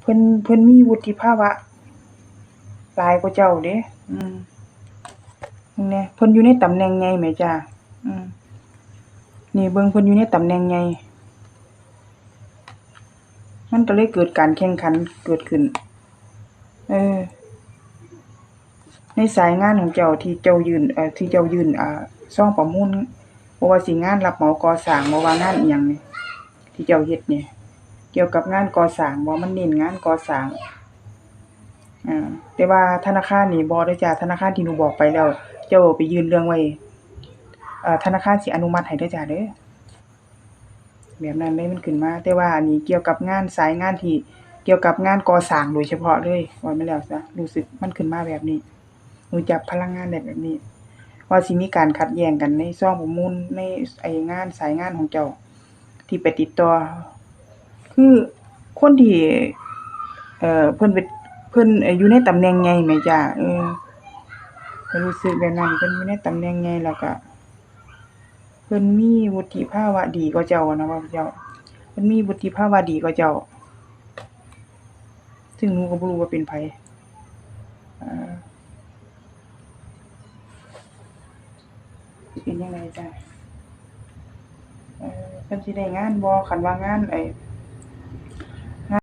เพิ่นเพิ่นมีวุฒิภาวะหลายกว่าเจ้าเด้ อืมนั่นแหละเพิ่นอยู่ในตำแหน่งใหญ่แหมจ้าอืมนี่เบิ่งเพิ่นอยู่ในตำแหน่งใหญ่มันก็เลยเกิดการแข่งขันเกิดขึ้น เออ ในสายงานของเจ้าที่เจ้ายื่นเอ่อที่เจ้ายื่นอ่าซองประมูลบ่ว่าสิงานรับเหมาก่อสร้างบ่ว่างานอิหยังนี่ที่เจ้าเฮ็ดนี่ เกี่ยวกับงานก่อสร้างบ่มันเน้นงานก่อสร้าง อ่า แต่ว่าธนาคารนี่บ่เด้อจ้ะธนาคารที่หนูบอกไปแล้ว เจ้าไปยื่นเรื่องไว้ เอ่อ ธนาคารสิอนุมัติให้เด้อจ้ะเด้อ แบบนั้นเลยมันขึ้นมา แต่ว่าอันนี้เกี่ยวกับงานสายงานที่เกี่ยวกับงานก่อสร้างโดยเฉพาะเลยว่ามาแล้วซะรู้สึกมันขึ้นมาแบบนี้หนูจับพลังงานได้แบบนี้ ว่าสิมีการขัดแย้งกันในซ่องประมูลในไอ้งานสายงานของเจ้า ที่ไปติดต่อ คือคนที่ เอ่อ เพิ่นเป็นเพิ่นอ่อยู่ในตำแหน่งใหญ่แหมจ้ะเออก็รู้สึกแบบนั้นเพิ่นอยู่ในตำแหน่งใหญ่แล้วก็เพิ่นมีวุฒิภาวะดีกว่าเจ้านะว่าเจ้า เพิ่นมีวุฒิภาวะดีกว่าเจ้า ซึ่งหนูก็บ่รู้ว่าเป็นไผอ่าสิเป็นจังใดจ้ะเอ่อเพิ่นสิได้งานบ่คันว่างานไอ้